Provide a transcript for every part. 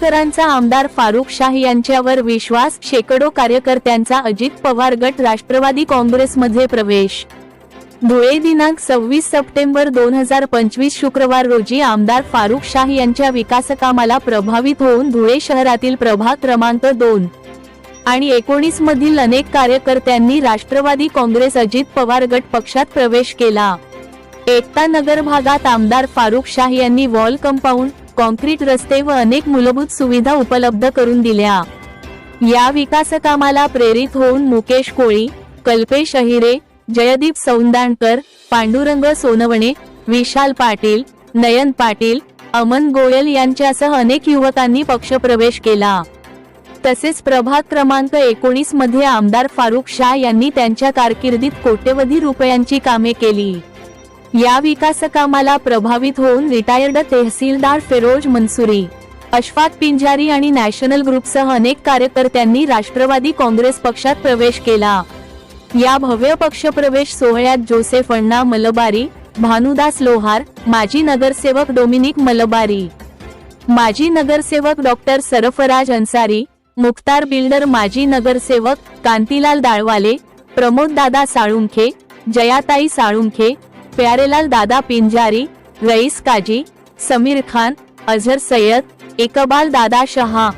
धुळेकरांचा आमदार फारुख शाह यांच्यावर विश्वास शेकडो कार्यकर्त्यांचा अजित पवार गट राष्ट्रवादी काँग्रेसमध्ये प्रवेश. धुळे दिनांक सव्वीस सप्टेंबर दोन हजार पंचवीस शुक्रवार रोजी आमदार फारुख शाह यांच्या विकासकामाला प्रभावित होऊन धुळे शहरातील प्रभाग क्रमांक दोन आणि एकोणीस मधील अनेक कार्यकर्त्यांनी राष्ट्रवादी काँग्रेस अजित पवार गट पक्षात प्रवेश केला. एकता नगर भागात आमदार फारुख शाह यांनी वॉल कंपाऊंड कॉन्क्रीट रस्ते व अनेक मूलभूत सुविधा उपलब्ध करून दिल्या. या विकासकामाला प्रेरित होऊन मुकेश कोळी कल्पेश अहिरे जयदीप सौंदाणकर पांडुरंग सोनवणे विशाल पाटील नयन पाटील अमन गोयल यांच्यासह अनेक युवकांनी पक्षप्रवेश केला. तसेच प्रभाग क्रमांक एकोणीसमध्ये आमदार फारुख शाह यांनी त्यांच्या कारकिर्दीत कोट्यवधी रुपयांची कामे केली. या विकासकामाला प्रभावित होऊन रिटायर्ड तहसीलदार फिरोज मनसुरी अशफाक पिंजारी आणि नॅशनल ग्रुपसह अनेक कार्यकर्त्यांनी राष्ट्रवादी काँग्रेस पक्षात प्रवेश केला. या भव्य पक्षप्रवेश सोहळ्यात जोसेफ अण्णा मलबारी भानुदास लोहार माजी नगरसेवक डोमिनिक मलबारी माजी नगरसेवक डॉक्टर सरफराज अन्सारी मुख्तार बिल्डर माजी नगरसेवक कांतीलाल दाळवाले प्रमोद दादा साळुंखे जयाताई साळुंखे प्यारेलाल दादा पिंजारी रईस काजी समीर खान अझर सय्यद इकबाल दादा शहा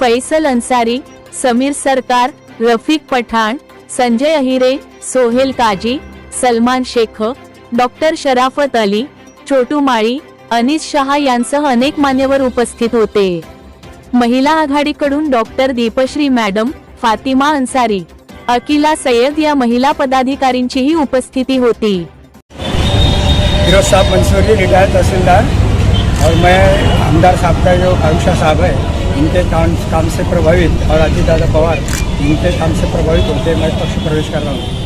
फैसल अन्सारी समीर सरकार रफीक पठाण संजय अहिरे सोहेल काजी सलमान शेख डॉक्टर शराफत अली छोटू माळी अनिस शहा यांसह अनेक मान्यवर उपस्थित होते. महिला आघाडीकडून डॉक्टर दीपश्री मॅडम फातिमा अन्सारी अकिला सय्यद या महिला पदाधिकारींचीही उपस्थिती होती. फिरोज साहब मंसूरी रिटायर्ड तहसीलदार। और मैं आमदार साहब का जो आयुषा साहब है इनके काम काम से प्रभावित और अजीत दादा पवार इनके काम से प्रभावित होते मैं पक्ष प्रवेश कर रहा हूँ।